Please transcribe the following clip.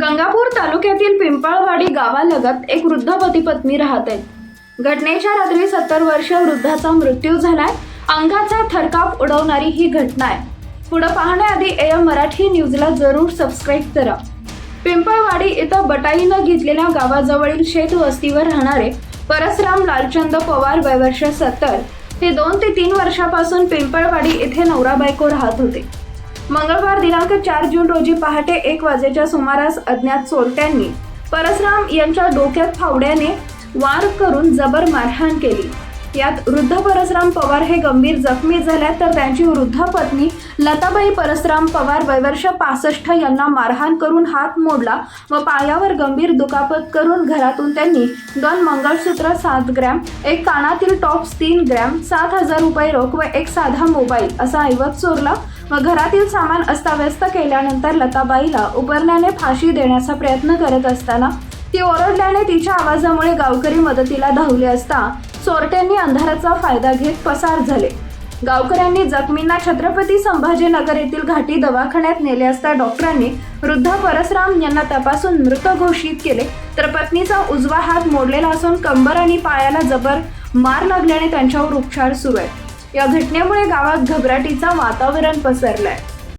गंगापूर तालुक्यातील पिंपळवाडी गावालगत एक वृद्ध पती पत्नी राहत. आहेत घटनेच्या रात्री सत्तर वर्ष वृद्धाचा मृत्यू झालाय. अंगाचा थरकाप उडवणारी ही घटना आहे. पुढे पाहण्याआधी एम मराठी न्यूजला जरूर सबस्क्राईब करा. पिंपळवाडी इथं बटाईनं घेतलेल्या गावाजवळील शेत वस्तीवर राहणारे परसराम लालचंद पवार वयवर्ष सत्तर. हे दोन ते तीन वर्षापासून पिंपळवाडी इथे नवरा बायको राहत होते. मंगळवार दिनांक चार जून रोजी पहाटे एक वाजेच्या सुमारास अज्ञात चोरट्यांनी परसराम यांच्या डोक्यात फावड्याने वार करून जबर मारहाण केली. यात वृद्ध परसराम पवार हे गंभीर जखमी झाल्यात तर त्यांची वृद्ध पत्नी लताबाई परसराम पवार वयवर्ष पासष्ट यांना मारहाण करून हात मोडला व पायावर गंभीर दुखापत करून घरातून त्यांनी दोन मंगळसूत्र सात ग्रॅम एक कानातील टॉप्स तीन ग्रॅम सात हजार रुपये रोख व एक साधा मोबाईल असा ऐवज चोरला व घरातील सामान अस्ताव्यस्त केल्यानंतर लताबाईला उपरण्याने फाशी देण्याचा प्रयत्न करत असताना ती ओरडल्याने तिच्या आवाजामुळे गावकरी मदतीला धावले असता चोरट्यांनी अंधाराचा फायदा घेत पसार झाले. गावकऱ्यांनी जखमींना छत्रपती संभाजीनगर येथील घाटी दवाखान्यात नेले असता डॉक्टरांनी वृद्ध परसराम यांना तपासून मृत घोषित केले. तर पत्नीचा उजवा हात मोडलेला असून कंबर आणि पायाला जबर मार लागल्याने त्यांच्यावर उपचार सुरू आहेत. या घटनेमुळे गावात घबराटीचा वातावरण पसरलंय.